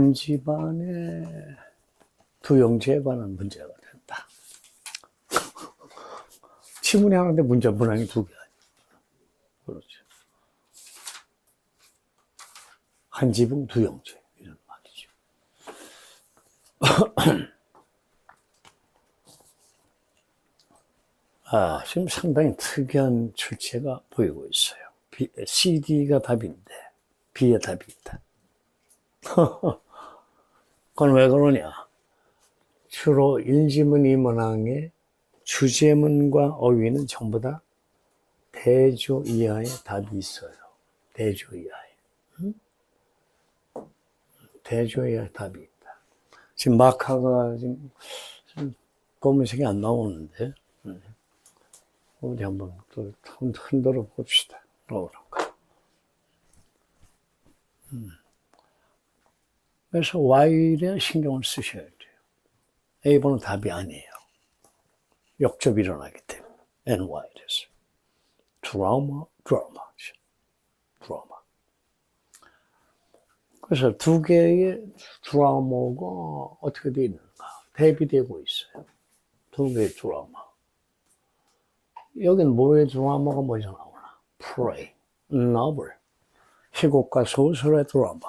한 집안에 두 형제에 관한 문제가 된다. 지문이 하나인데 문제 문항이 두 개. 그렇죠. 한 지붕 두 형제 이런 말이죠. 아, 지금 상당히 특이한 출제가 보이고 있어요. B, CD가 답인데 B에 답이 있다. 그건 왜 그러냐? 주로 일지문 이문항의 주제문과 어휘는 전부 다 대조 이하의 답이 있어요. 대조 이하에. 응? 대조 이하의 답이 있다. 지금 마카가 지금, 검은색이 안 나오는데, 응. 우리 한번 또 흔- 흔들어 봅시다. 그런가. 음. 그래서 Y에 신경을 쓰셔야 돼요. A번은 답이 아니에요. 역접이 일어나기 때문에. NY에서. 드라마, 드라마죠. 드라마. 그래서 두 개의 드라마가 어떻게 되어 있는가. 대비되고 있어요. 두 개의 드라마. 여긴 뭐의 드라마가 먼저 나오나? 프레이, 노블, 희곡과 소설의 드라마.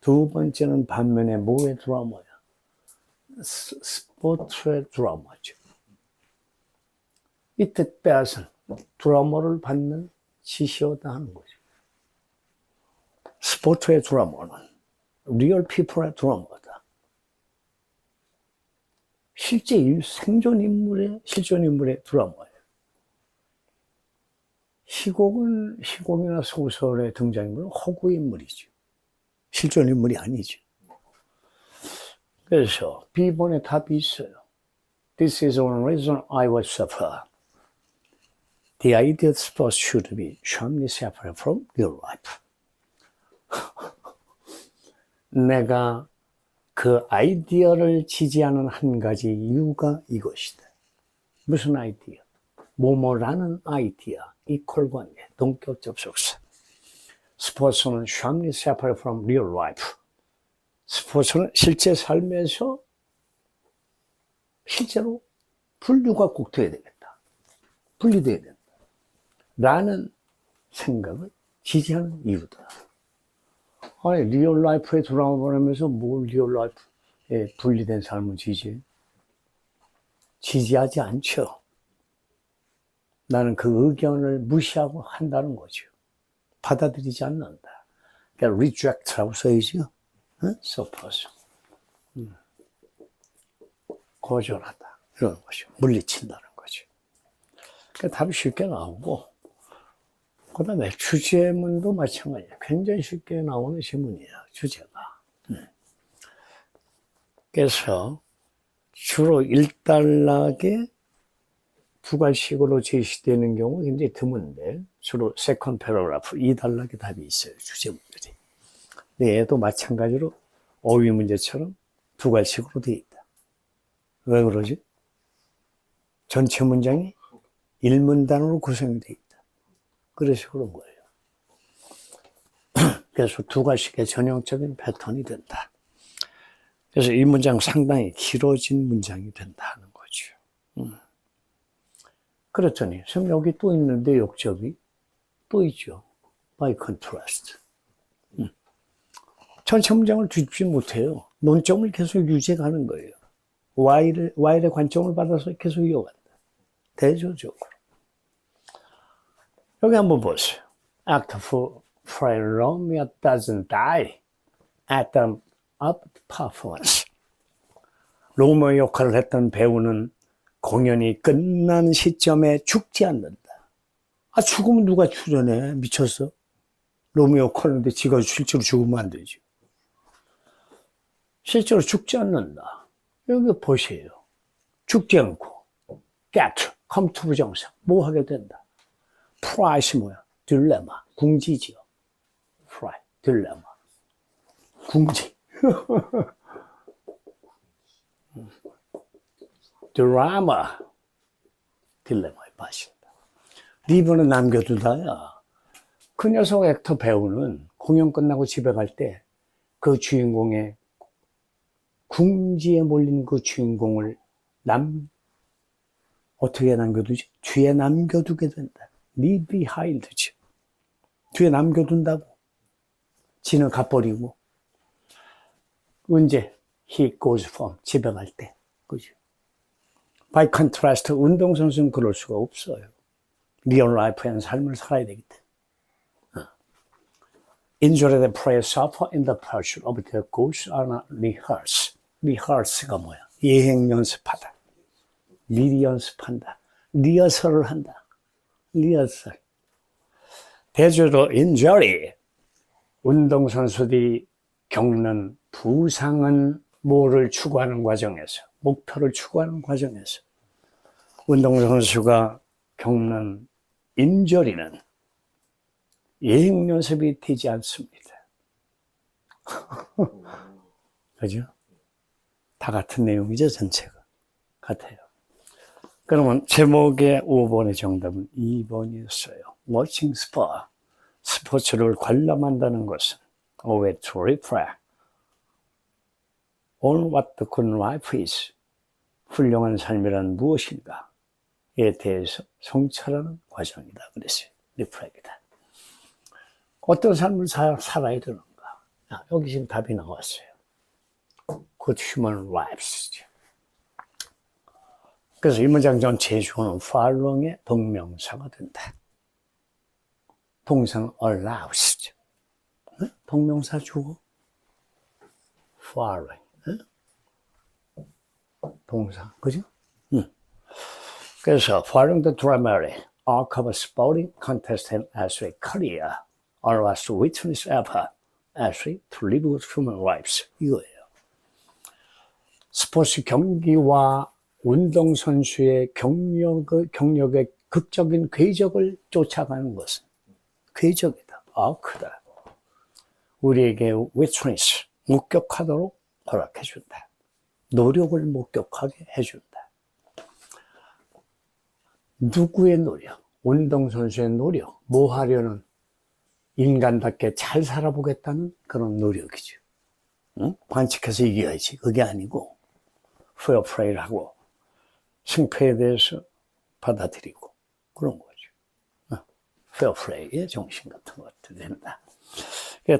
두 번째는 반면에 뭐의 드라마야? 스- 스포츠의 드라마죠. 이뜻 빼앗은 드라마를 받는 지시였다 하는 거죠. 스포츠의 드라마는 리얼 피플의 드라마다. 실제 일- 생존 인물의 실존 인물의 드라마예요. 희곡은 희곡이나 소설의 등장인물은 허구 인물이죠. 실존 인물이 아니죠. 그래서 B번에 답이 있어요. This is one reason I was suffer. The ideal sports should be sharply separate from real life. 내가 그 아이디어를 지지하는 한 가지 이유가 이것이다. 무슨 아이디어? 뭐뭐라는 아이디어, 이퀄 관계, 동격 접속사. 스포츠는 sharply separate from real life. 스포츠는 실제 삶에서 실제로 분류가 꼭 돼야 되겠다. 분리돼야 된다. 라는 생각을 지지하는 이유다. 아니, 리얼 라이프에 보내면서 뭘 리얼 라이프에 분리된 삶을 지지해? 지지하지 않죠. 나는 그 의견을 무시하고 한다는 거죠. 받아들이지 않는다. 그러니까 reject라고 써야죠. 응? suppose. 음. 거절하다. 이런 것이죠. 물리친다는 거죠. 그러니까 답이 쉽게 나오고, 그 다음에 주제문도 마찬가지예요. 굉장히 쉽게 나오는 지문이에요. 주제가. 음. 그래서 주로 일단락에 두괄식으로 제시되는 경우 굉장히 드문데 주로 세컨 패러그래프 2단락에 답이 있어요. 주제문들이. 근데 얘도 마찬가지로 어휘 문제처럼 두괄식으로 되어 있다. 왜 그러지? 전체 문장이 일문단으로 구성이 되어 있다. 그래서 그런 거예요. 그래서 두괄식의 전형적인 패턴이 된다. 그래서 이 문장 상당히 길어진 문장이. 음. 그랬더니, 지금 여기 또 있는데 역접이 또 있죠. by contrast. 음. 전체 문장을 뒤집지 못해요. 논점을 계속 유지해 가는 거예요. Y를, Y의 관점을 받아서 계속 이어간다. 대조적으로. 여기 한번 보세요. Fray Romeo doesn't die at the the performance. 로미오 역할을 했던 배우는 공연이 끝난 시점에 죽지 않는다. 아, 죽으면 누가 출연해? 미쳤어? 로미오 역할인데 지가 실제로 죽으면 안 되죠. 실제로 죽지 않는다. 여기 보세요. 죽지 않고, get, to 부정사. 뭐 하게 된다? 프라이시 뭐야? 딜레마. 궁지지요. 프라이, 딜레마. 궁지. 드라마. 딜레마에 빠진다. 리브는 남겨두다야. 그 녀석 액터 배우는 공연 끝나고 집에 갈 때 그 주인공의 궁지에 몰린 그 주인공을 남 어떻게 남겨두지? 뒤에 남겨두게 된다. behind죠. 뒤에 남겨둔다고. 지는 가버리고. 언제? he goes from 집에 갈 때. 그죠? By contrast 운동선수는 그럴 수가 없어요. 리얼 라이프의 삶을 살아야 되기 때문에. Enjoy the prayer suffer in the pursuit of the goals are rehearse. rehearse가 뭐야? 예행 연습하다. 미리 연습한다. 리허설을 한다. 리허설. 대조로 injury. 운동선수들이 겪는 부상은 뭐를 추구하는 과정에서, 목표를 추구하는 과정에서, 운동선수가 겪는 인저리는 예행 연습이 되지 않습니다. 그죠? 다 같은 내용이죠, 전체가. 같아요. 그러면 제목의 5번의 정답은 2번이었어요. Watching sport. 스포츠를 관람한다는 것은 a way to reflect on what the good life is. 훌륭한 삶이란 무엇인가에 대해서 성찰하는 과정이다. 그랬어요. 리프렉이다. 어떤 삶을 사, 살아야 되는가? 아, 여기 지금 답이 나왔어요. Good human lives. 그래서 이 문장 전체의 주어는 following의 동명사가 된다. 동상 allows. 네? 동명사 주어. following. 네? 동사. 그죠? 응. 그래서 following the dramatic arc of a sporting contestant as a career or as witness effort as to live good human lives. 이거예요. 스포츠 경기와 운동선수의 경력의, 경력의 극적인 궤적을 쫓아가는 것은 궤적이다. 아, 크다. 우리에게 witness, 목격하도록 허락해준다. 노력을 목격하게 해준다. 누구의 노력? 운동 선수의 노력. 뭐 하려는 인간답게 잘 살아보겠다는 그런 노력이죠. 응? 반칙해서 이겨야지. 그게 아니고, fair play를 하고, 승패에 대해서 받아들이고, 그런 거죠. 어, fair play의 정신 같은 것도 된다.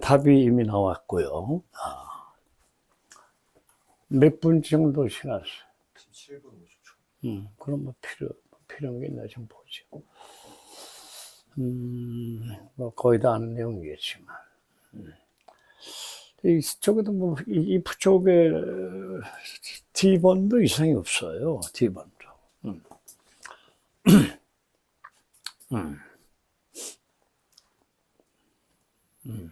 답이 이미 나왔고요. 아, 몇분 정도 지났어? 7분 50초. 음, 그럼 뭐 필요, 필요한 게 있나 좀 보죠. 음, 뭐 거의 다 아는 내용이겠지만. 음. 이 쪽에도 뭐, 이, 이 쪽에 D번도 이상이 없어요. D번도. 음. 음. 음.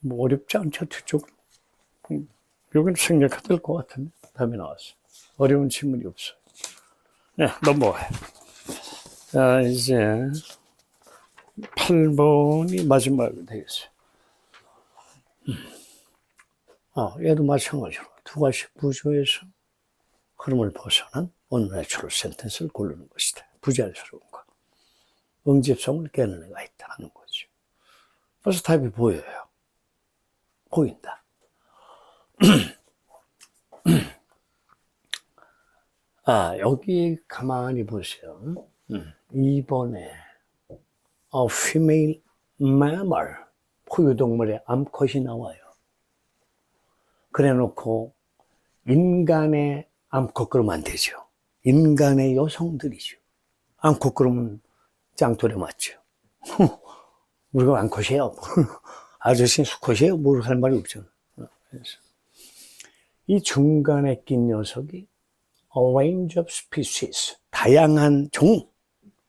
뭐 어렵지 않죠, 뒤쪽. 음, 여기는 생략해야 될 것 같은데. 답이 나왔어. 어려운 질문이 없어요. 네, 넘어가요. 자, 이제 8번이 마지막이 되겠어요. 음. 아, 얘도 마찬가지로 두 가지 구조에서 흐름을 벗어난 온내추럴 센텐스를 고르는 것이다. 부자연스러운 것. 응집성을 깨는 애가 있다 하는 거죠. 벌써 답이 보여요. 보인다. 아, 여기 가만히 보세요. 음, 2번에 a female mammal, 포유동물의 암컷이 나와요. 그래 놓고 인간의 암컷 그러면 안 되죠. 인간의 여성들이죠. 암컷 그러면 짱돌에 맞죠. 우리가 암컷이에요. 아저씨는 수컷이에요. 뭘 할 말이. 그래서 이 중간에 낀 녀석이 a range of species, 다양한 종,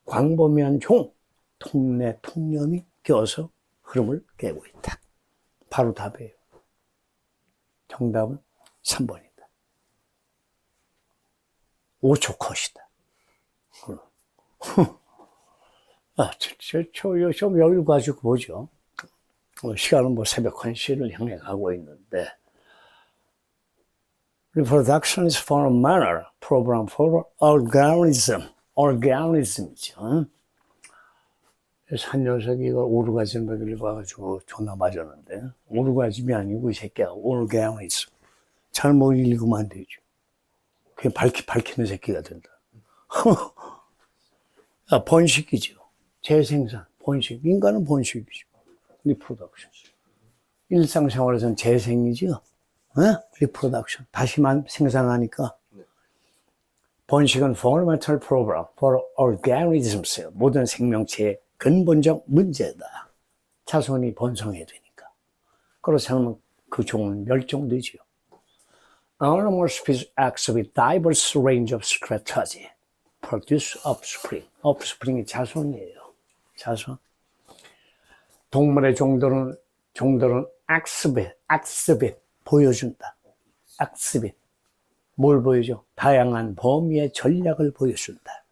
광범위한 종, 통내 통념이 껴서 흐름을 깨고 있다. 바로 답이에요. 정답은 3번이다. 5초 컷이다. 아, 저, 저, 저, 좀 여유 가지고 보죠. 어, 시간은 뭐 새벽 1시를 향해 가고 있는데, reproduction is for manner program for organism, organism이죠. 한 녀석이 이걸 오르가즘을 봐가지고 존나 맞았는데 오르가즘이 아니고 이 새끼야 오르게아니즘 잘못 읽으면 안 되죠. 그게 밝히, 밝히는 새끼가 된다. 아, 번식이죠. 재생산, 번식. 인간은 번식이죠. 리프로덕션. 일상생활에서는 재생이죠. 어? 리프로덕션. 다시만 생산하니까. 번식은 fundamental problem for organisms. 모든 생명체의 근본적 문제다. 자손이 번성해야 되니까. 그렇지 않으면 그 종은 멸종되죠. Animal species exhibit diverse range of strategy. Produce offspring. offspring이 자손이에요. 자손. 동물의 종들은, 종들은 exhibit, exhibit. 보여준다. exhibit. 뭘 보여줘? 다양한 범위의 전략을 보여준다.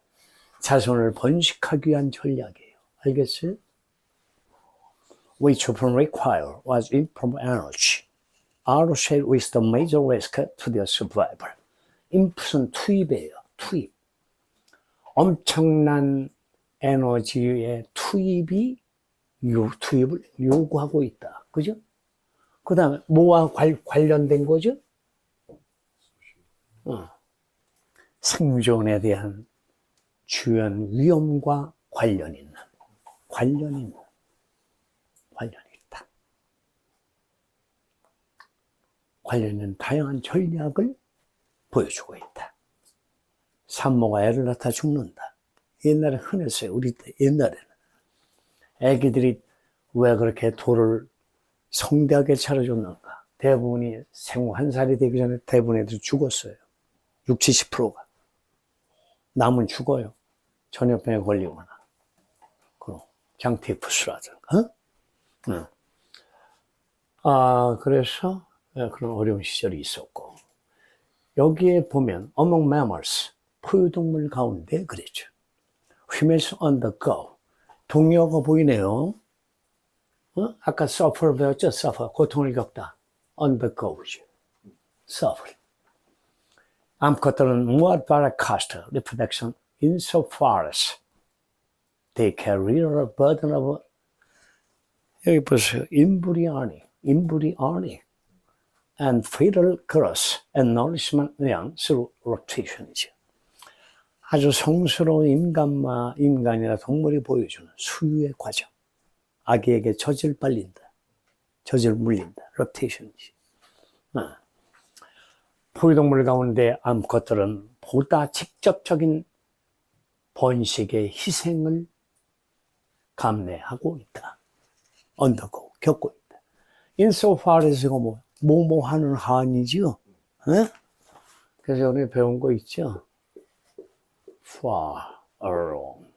자손을 번식하기 위한 전략이에요. 알겠어요? Which often require was informed energy. are shared with the major risk to their survival. 인풋은 투입이에요. 투입. 엄청난 에너지의 투입이 요, 투입을 요구하고 있다. 그죠? 그 다음에 뭐와 관, 관련된 거죠? 어. 생존에 대한 주연 위험과 관련 있는, 관련 있는, 관련이 있다. 관련 있는 다양한 전략을 보여주고 있다. 산모가 애를 낳다 죽는다. 옛날에 흔했어요. 우리 때, 옛날에는. 애기들이 왜 그렇게 돌을 성대하게 차려줬는가. 대부분이 생후 한 살이 되기 전에 대부분 애들이 죽었어요. 60, 70%가. 남은 죽어요. 전염병에 걸리거나. 그럼 장티푸스라든가. 어? 응. 아, 그래서 예, 그런 어려운 시절이 있었고. 여기에 보면 among mammals, 포유동물 가운데 그랬죠. Females undergo. 동요가 보이네요. 어? 아까 suffer 배웠죠? suffer. 고통을 겪다. undergo죠. suffer. 암컷들은 무엇 바라카스트, reproduction insofar as they carry a burden of 여기 보세요. 인브리아니, 인브리아니 and growth and nourishment 량 through rotation이죠. 아주 성스러운 인간마, 인간이나 동물이 보여주는 수유의 과정. 아기에게 젖을 빨린다. 젖을 물린다. rotation이지. 어. 포유동물 가운데 암컷들은 보다 직접적인 번식의 희생을 감내하고 있다. 언더고, 겪고 있다. insofar as 이거 뭐, 뭐뭐 하는 한이죠. 에? 그래서 오늘 배운 거 있죠. far along,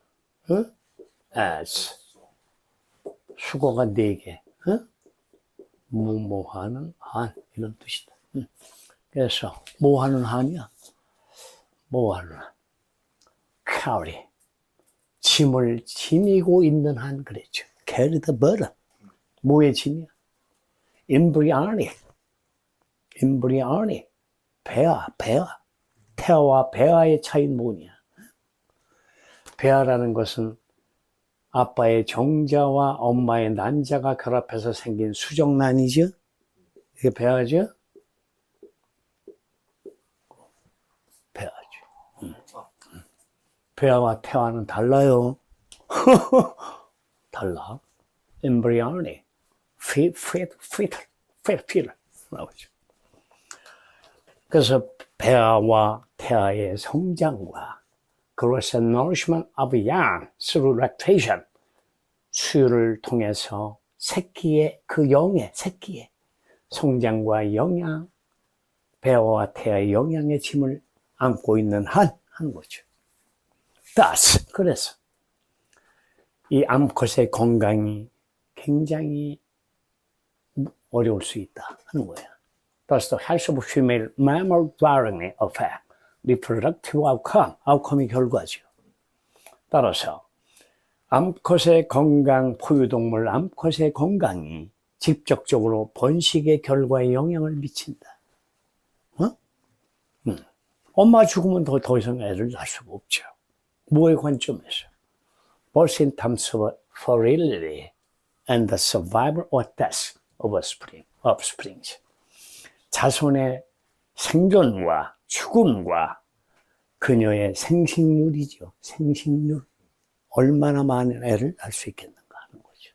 에? as 수거가 네 개, 에? 뭐뭐 하는 한 이런 뜻이다. 응. 그래서 뭐 하는 한이야? 뭐 하는 한? carry 짐을 지니고 있는 한 그랬죠. carry the burden 뭐의 짐이야? embryonic embryonic 배아 배아 태아와 배아의 차이는 뭐냐? 배아라는 것은 아빠의 정자와 엄마의 난자가 결합해서 생긴 수정란이죠. 이게 배아죠? 배아죠. 음. 배아와 태아는 달라요. 달라. embryonic, fit, fit, fit, fit, fit 나오죠. 그래서 배아와 태아의 성장과 and nourishment of young through lactation 수유를 통해서 새끼의 그 영의 새끼의 성장과 영양 배아와 태아의 영양의 짐을 안고 있는 한한 거죠. Thus 그래서 이 암컷의 건강이 굉장히 어려울 수 있다 하는 거예요. Thus the health of female mammal reproductive outcome, outcome이 결과죠. 따라서 암컷의 건강, 포유동물 암컷의 건강이 직접적으로 번식의 결과에 영향을 미친다. 어? 음. 엄마 죽으면 더, 더 이상 애를 낳을 수가 없죠. 뭐의 관점에서? Both in terms of fertility and the survival or death of offspring, offsprings. 자손의 생존과 죽음과 그녀의 생식률이죠. 생식률. 얼마나 많은 애를 낳을 수 있겠는가 하는 거죠.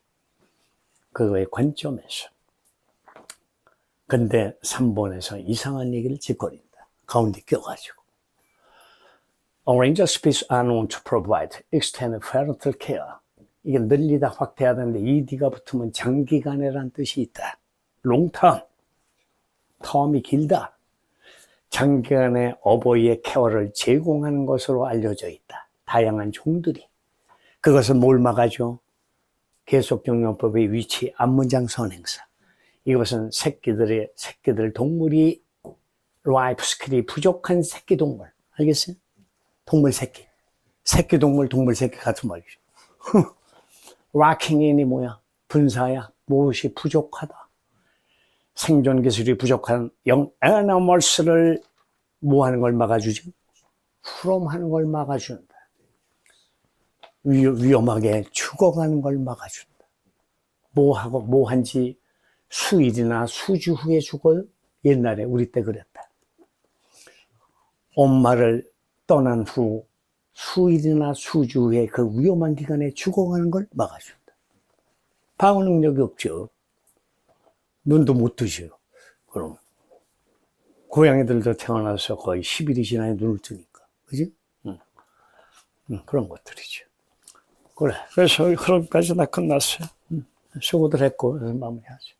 그거의 관점에서. 근데 3번에서 이상한 얘기를 짓거린다. 가운데 껴가지고. A range of species are known to provide extended parental care. 이게 늘리다 확대하는데 ED가 붙으면 장기간이라는 뜻이 있다. 롱텀. 텀이 길다. 장기간의 어버이의 케어를 제공하는 것으로 알려져 있다. 다양한 종들이. 그것은 뭘 막아줘? 계속경영법의 위치, 앞문장 선행사. 이것은 새끼들의, 새끼들 동물이 라이프 스킬이 부족한 새끼 동물. 알겠어요? 동물 새끼. 새끼 동물, 동물 새끼 같은 말이죠. 락킹인이 뭐야? 분사야. 무엇이 부족하다. 생존 기술이 부족한 영 애니멀스를 뭐 하는 걸 막아주죠? 후롬하는 걸 막아준다. 위, 위험하게 죽어가는 걸 막아준다. 뭐 하고 뭐 한지 수일이나 수주 후에 죽어요? 옛날에 우리 때 그랬다. 엄마를 떠난 후 수일이나 수주 후에 그 위험한 기간에 죽어가는 걸 막아준다. 방어 능력이 없죠. 눈도 못 뜨죠. 그럼. 고양이들도 태어나서 거의 10일이 지나야 눈을 뜨니까. 그지? 응. 응, 그런 것들이죠. 그래. 그래서 그런까지 다 끝났어요. 응. 수고들 했고, 마무리하죠.